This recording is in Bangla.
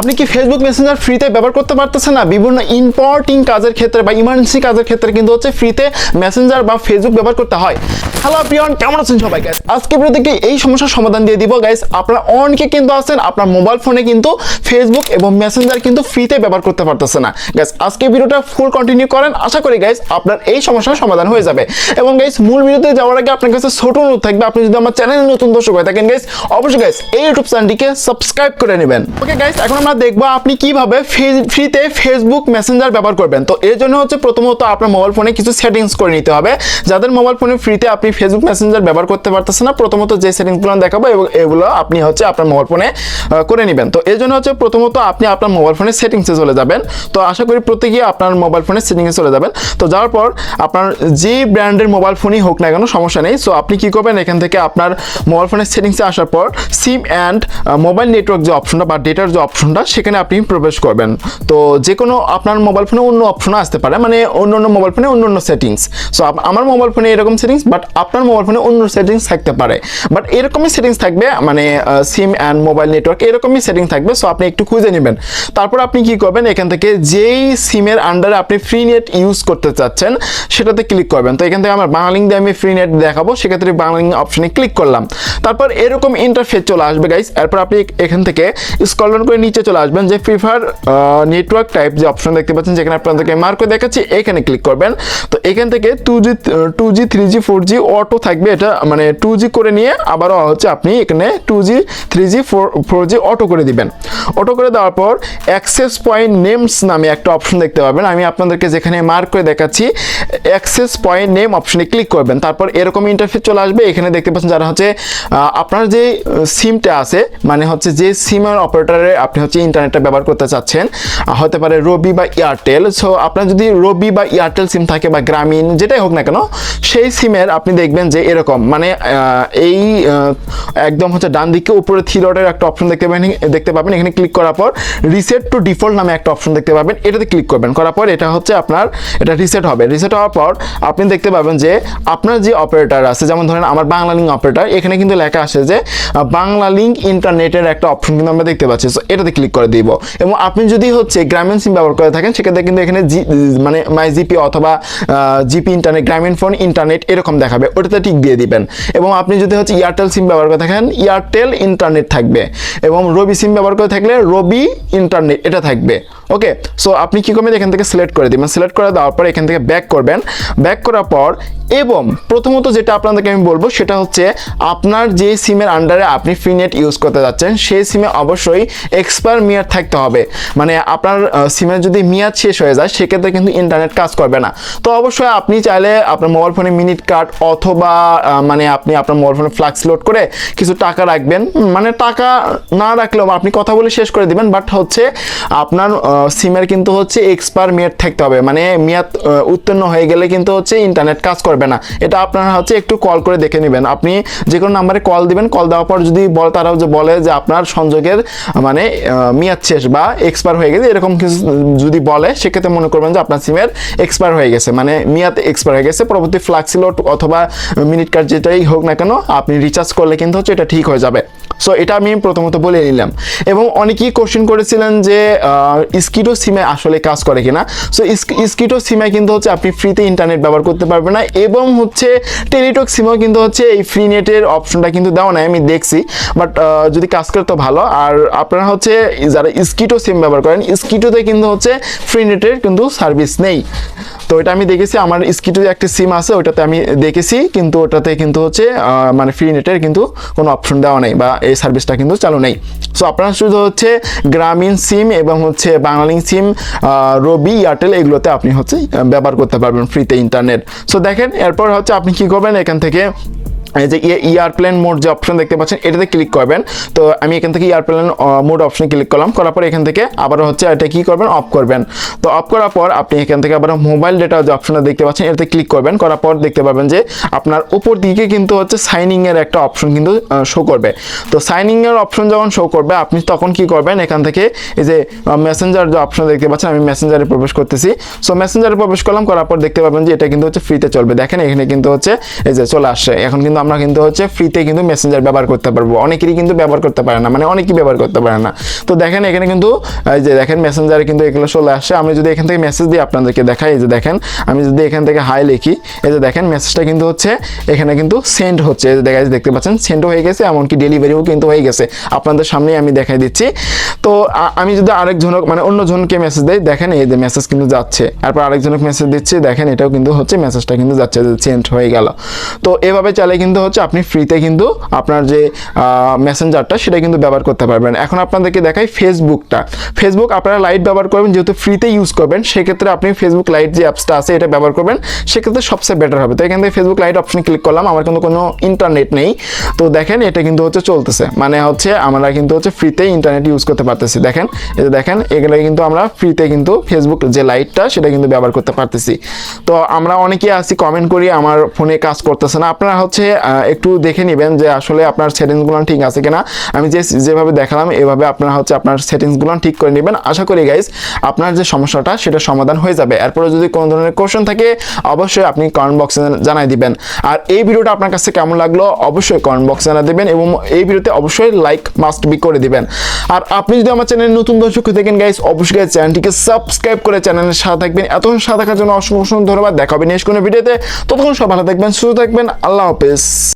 আপনি কি ফেসবুক মেসেঞ্জার ফ্রিতে ব্যবহার করতে পারতেছেন না? বিভিন্ন ইম্পর্টিং কাজের ক্ষেত্রে বা ইমার্জেন্সি কাজের ক্ষেত্রে কিন্তু হচ্ছে ফ্রিতে মেসেঞ্জার বা ফেসবুক ব্যবহার করতে হয়। হ্যালো প্রিয়ন কেমন আছেন সবাই গাইস আজকে ভিডিওতে এই সমস্যার সমাধান দিয়ে দিব গাইস আপনারা অনেকে কিন্তু আছেন, আপনার মোবাইল ফোনে কিন্তু ফেসবুক এবং মেসেঞ্জার কিন্তু ফ্রিতে ব্যবহার করতে পারতেছে না। গাইস আজকে ভিডিওটা ফুল কন্টিনিউ করেন। আশা করি গাইস আপনার এই সমস্যার সমাধান হয়ে যাবে। এবং গাইস মূল ভিডিওতে যাওয়ার আগে আপনার কাছে ছোট অনুরোধ থাকবে। আপনি যদি আমার চ্যানেলে নতুন দর্শক হয়ে থাকেন গাইস অবশ্যই গাইস এই ইউটিউব চ্যানেলটিকে সাবস্ক্রাইব করে নেবেন। ওকে গাইস এখন আমরা দেখব আপনি কীভাবে ফ্রিতে ফেসবুক মেসেঞ্জার ব্যবহার করবেন। তো এর জন্য হচ্ছে প্রথমত আপনার মোবাইল ফোনে কিছু সেটিংস করে নিতে হবে। যাদের মোবাইল ফোনে ফ্রিতে আপনি ফেসবুক মেসেঞ্জার ব্যবহার করতে পারতেছেন না, প্রথমত যে সেটিংসগুলো দেখাবো এবং এগুলো আপনি হচ্ছে আপনার মোবাইল ফোনে করে নেবেন। তো এর জন্য হচ্ছে প্রথমত আপনি আপনার মোবাইল ফোনের সেটিংসে চলে যাবেন। তো আশা করি প্রত্যেকেই আপনার মোবাইল ফোনে সেটিংসে চলে যাবেন। তো যাওয়ার পর আপনার যে ব্র্যান্ডের মোবাইল ফোনই হোক না কেন, সমস্যা নেই। সো আপনি কি করবেন, এখান থেকে আপনার মোবাইল ফোনের সেটিংসে আসার পর সিম অ্যান্ড মোবাইল নেটওয়ার্ক যে অপশনটা বা ডেটার যে অপশনটা সেখানে আপনি প্রবেশ করবেন। তো যে কোনো আপনার মোবাইল ফোনে অন্য অপশন আসতে পারে মানে অন্য অন্য মোবাইল ফোনে অন্য অন্য সেটিংস সো আমার মোবাইল ফোনে এরকম সেটিংস বাট আপনার মোবাইল ফোনে অন্য সেটিংস থাকতে পারে। বাট এরকমই সেটিংস থাকবে মানে সিম অ্যান্ড মোবাইল নেটওয়ার্ক এরকমই সেটিং থাকবে। সো আপনি একটু খুঁজে নেবেন। তারপর আপনি কি করবেন, এখান থেকে যেই সিমের আন্ডারে আপনি ফ্রি নেট ইউজ করতে চাচ্ছেন, সেটাতে ক্লিক করবেন। তো এখান থেকে আমার বাংলালিং দিয়ে আমি ফ্রি নেট দেখাবো, সেক্ষেত্রে বাংলালিং অপশনে ক্লিক করলাম। তারপর এরকম ইন্টারফেস চলে আসবে গাইস এরপর আপনি এখান থেকে স্ক্রল ডাউন করে নিচে চলে আসবেন যে প্রিফার নেটওয়ার্ক টাইপ যে অপশন দেখতে পাচ্ছেন, যেখানে আপনাদেরকে মার্ক করে দেখাচ্ছি, এখানে ক্লিক করবেন। তো এখান থেকে two G two G three G four G auto থাকবে এটা মানে টু করে নিয়ে আবারও হচ্ছে আপনি এখানে two G three G four four G auto করে দিবেন। অটো করে দেওয়ার পর অ্যাক্সেস পয়েন্ট নেমস নামে একটা অপশন দেখতে পাবেন। আমি আপনাদেরকে যেখানে মার্ক করে দেখাচ্ছি অ্যাক্সেস পয়েন্ট নেম অপশনে ক্লিক করবেন। তারপর এরকম ইন্টারফেস চলে আসবে। এখানে দেখতে পাচ্ছেন যারা হচ্ছে আপনার যে সিমটা আছে মানে হচ্ছে যে সিমের অপারেটরে আপনি হচ্ছে ইন্টারনেটটা ব্যবহার করতে চাচ্ছেন হতে পারে রবি বা এয়ারটেল সো আপনার যদি রবি বা এয়ারটেল সিম থাকে বা গ্রামীণ যেটাই হোক না কেন, সেই সিমের আপনি দেখবেন যে এরকম মানে এই একদম হচ্ছে ডান দিকে উপরে থ্রি ডটের একটা অপশন দেখতে পাবেন দেখতে পাবেন, এখানে ক্লিক করার পর রিসেট টু ডিফল্ট নামে একটা অপশন দেখতে পাবেন, এটাতে ক্লিক করবেন, করার পর এটা হচ্ছে আপনার, এটা রিসেট হবে রিসেট হওয়ার পর আপনি দেখতে পাবেন যে আপনার যে অপারেটার আছে, যেমন ধরেন আমার বাংলা লিঙ্ক অপারেটার এখানে কিন্তু লেখা আসে যে বাংলা লিঙ্ক ইন্টারনেটের একটা অপশন কিন্তু আমরা দেখতে পাচ্ছি সো এটাতে ক্লিক করে দিব। এবং আপনি যদি হচ্ছে গ্রামীণ সিম ব্যবহার করে থাকেন, সেক্ষেত্রে কিন্তু এখানে জি মানে মাই জিপি অথবা জিপি ইন্টারনেট গ্রামীণ ফোন ইন্টারনেট এরকম দেখাবে। ওটাতে ঠিক দিয়ে দিবেন। এবং আপনি যদি হচ্ছে এয়ারটেল সিম ব্যবহার করে থাকেন এয়ারটেল ইন্টারনেট থাকবে। এবং রবি সিম ব্যবহার করে থাকলে রবি ইন্টারনেট এটা থাকবে। ওকে সো আপনি কী করবেন? এখান থেকে সিলেক্ট করে দিবেন। সিলেক্ট করে দেওয়ার পর এখান থেকে ব্যাক করবেন। ব্যাক করার পর এবং প্রথমত যেটা আপনাদেরকে আমি বলব, সেটা হচ্ছে আপনার যে সিমের আন্ডারে আপনি ফ্রি নেট ইউজ করতে যাচ্ছেন, সেই সিমে অবশ্যই এক্সপায়ার মেয়াদ থাকতে হবে। মানে আপনার সিমের যদি মেয়াদ শেষ হয়ে যায়, সেক্ষেত্রে কিন্তু ইন্টারনেট কাজ করবে না। তো অবশ্যই আপনি চাইলে আপনার মোবাইল ফোনে মিনিট কার্ড অথবা মানে আপনি আপনার মোবাইল ফোনে ফ্লাক্স লোড করে কিছু টাকা রাখবেন। মানে টাকা না রাখলেও আপনি কথা বলে শেষ করে দিবেন বাট হচ্ছে আপনার সিমের কিন্তু হচ্ছে এক্সপায়ার মেয়াদ থাকতে হবে। মানে মেয়াদ উত্তীর্ণ হয়ে গেলে কিন্তু হচ্ছে ইন্টারনেট কাজ করবে না। এটা আপনারা হচ্ছে একটু কল করে দেখে নেবেন। আপনি যে কোনো নাম্বারে কল দিবেন। কল দেওয়ার পর যদি বলে, তারাও যে বলে যে আপনার সংযোগের মানে মেয়াদ শেষ বা এক্সপায়ার হয়ে গেছে, এরকম কিছু যদি বলে, সেক্ষেত্রে মনে করবেন যে আপনার সিমের এক্সপায়ার হয়ে গেছে। মানে মেয়াদ এক্সপায়ার হয়ে গেছে, পরবর্তী ফ্লাক্সিলোড অথবা মিনিট কার্ড যেটাই হোক না কেন, আপনি রিচার্জ করলে কিন্তু হচ্ছে এটা ঠিক হয়ে যাবে। সো এটা আমি প্রথমত বলে নিলাম। এবং অনেকেই কোশ্চেন করেছিলেন যে স্কিটো সিমে আসলে কাজ করে কিনা। সো স্কিটো সিমে কিন্তু হচ্ছে আপনি ফ্রিতে ইন্টারনেট ব্যবহার করতে পারবেন না, এবং হচ্ছে টেলিটক সিমেও কিন্তু হচ্ছে এই ফ্রি নেটের অপশনটা কিন্তু দেওয়া নাই, আমি দেখছি। বাট যদি কাজ করে তো ভালো। আর আপনারা হচ্ছে যারা স্কিটো সিম ব্যবহার করেন স্কিটোতে কিন্তু হচ্ছে ফ্রি নেটের কিন্তু সার্ভিস নেই। তো এটা আমি দেখেছি, আমার স্কিটো একটা সিম আছে ওটাতে আমি দেখেছি, কিন্তু ওটাতে কিন্তু হচ্ছে মানে ফ্রি নেটের কিন্তু কোনো অপশন দেওয়া নেই বা এই সার্ভিসটা কিন্তু চালু নেই। সো আপনারা শুধু হচ্ছে গ্রামীণ সিম এবং হচ্ছে বাংলালিং সিম রবি এয়ারটেল এগুলোতে আপনি হচ্ছে ব্যবহার করতে পারবেন ফ্রিতে ইন্টারনেট সো দেখেন, এরপর হচ্ছে আপনি কি করবেন, এখান থেকে যে এয়ারপ্লেন মোড যে অপশন দেখতে পাচ্ছেন, এটাতে ক্লিক করবেন। তো আমি এখান থেকে এয়ারপ্লেন মোড অপশনে ক্লিক করলাম। করার পর এখান থেকে আবার হচ্ছে এটা কি করবেন? অফ করবেন। তো অফ করার পর আপনি এখান থেকে আবার মোবাইল ডেটা যে অপশনটা দেখতে পাচ্ছেন, এটাতে ক্লিক করবেন। করার পর দেখতে পাবেন যে আপনার উপর দিকে কিন্তু হচ্ছে সাইনিং এর একটা অপশন কিন্তু শো করবে। তো সাইনিং এর অপশন যখন শো করবে, আপনি তখন কি করবেন? এখান থেকে এই যে মেসেঞ্জার যে অপশন দেখতে পাচ্ছেন, আমি মেসেঞ্জারে প্রবেশ করতেছি। সো মেসেঞ্জারে প্রবেশ করলাম, করার পর দেখতে পাবেন যে এটা কিন্তু হচ্ছে ফ্রিতে চলবে। দেখেন এখানে কিন্তু হচ্ছে এই যে চলে আসছে। এখন কিন্তু আমরা কিন্তু হচ্ছে ফ্রিতে কিন্তু মেসেঞ্জার ব্যবহার করতে পারব। অনেকেরই কিন্তু ব্যবহার করতে পারে না মানে অনেকেই ব্যবহার করতে পারে না। তো দেখেন, এখানে কিন্তু, এই যে দেখেন মেসেঞ্জারে কিন্তু এগুলো চলে আসছে আমি যদি এখান থেকে মেসেজ দিই আপনাদেরকে দেখাই, এই যে দেখেন, আমি যদি এখান থেকে হাই লিখি, এই যে দেখেন মেসেজটা কিন্তু হচ্ছে, এখানে কিন্তু সেন্ড হচ্ছে। এই যে দেখা দেখতে পাচ্ছেন সেন্ডও হয়ে গেছে, এমনকি ডেলিভারিও কিন্তু হয়ে গেছে। আপনাদের সামনেই আমি দেখাই দিচ্ছি। তো আমি যদি আরেকজনক মানে অন্য জনকে মেসেজ দেই, দেখেন এই যে মেসেজ কিন্তু যাচ্ছে। তারপর আরেকজনকে মেসেজ দিচ্ছি, দেখেন এটাও কিন্তু হচ্ছে মেসেজটা কিন্তু যাচ্ছে সেন্ড হয়ে গেল। তো এভাবে চাইলে কিন্তু হচ্ছে আপনি ফ্রিতে কিন্তু আপনার যে মেসেঞ্জারটা সেটা কিন্তু ব্যবহার করতে পারবেন। এখন আপনাদেরকে দেখাই ফেসবুকটা ফেসবুক আপনারা লাইট ব্যবহার করবেন, যেহেতু ফ্রিতে ইউজ করবেন, সেক্ষেত্রে আপনি ফেসবুক লাইট যে অ্যাপসটা আছে, এটা ব্যবহার করবেন, সেক্ষেত্রে সবচেয়ে বেটার হবে। তো এখান থেকে ফেসবুক লাইট অপশনে ক্লিক করলাম, আমার কিন্তু কোনো ইন্টারনেট নেই। তো দেখেন, এটা কিন্তু হচ্ছে চলতেছে। মানে হচ্ছে আমরা কিন্তু হচ্ছে ফ্রিতে ইন্টারনেট ইউজ করতে পারতেছি। দেখেন, এই যে দেখেন, এগুলো কিন্তু আমরা ফ্রিতে কিন্তু ফেসবুক যে লাইটটা সেটা কিন্তু ব্যবহার করতে পারতেছি। তো আমরা অনেকেই আছি কমেন্ট করি, আমার ফোনে কাজ করতেছে না। আপনারা হচ্ছে একটু দেখে নেবেন যে আসলে আপনার সেটিংসগুলো ঠিক আছে কিনা। আমি যে যেভাবে দেখালাম, এভাবে আপনারা হচ্ছে আপনার সেটিংসগুলো ঠিক করে নেবেন। আশা করি গাইজ আপনার যে সমস্যাটা, সেটা সমাধান হয়ে যাবে। এরপরে যদি কোনো ধরনের কোশ্চেন থাকে, অবশ্যই আপনি কমেন্ট বক্সে জানাই দিবেন। আর এই ভিডিওটা আপনার কাছে কেমন লাগল, অবশ্যই কমেন্ট বক্সে জানাই দিবেন এবং এই ভিডিওতে অবশ্যই লাইক মাস্ট বি করে দিবেন। আর আপনি যদি আমার চ্যানেলে নতুন দর্শক হয়ে থাকেন গাইস অবশ্যই guys চ্যানেলটিকে সাবস্ক্রাইব করে চ্যানেলের সাথে থাকবেন। এতক্ষণ সাথে থাকার জন্য অসংখ্য ধন্যবাদ। দেখা হবে নেক্সট কোনো ভিডিওতে ততক্ষণ সব ভালো থাকবেন, সুস্থ থাকবেন। আল্লাহ হাফেজ। Peace.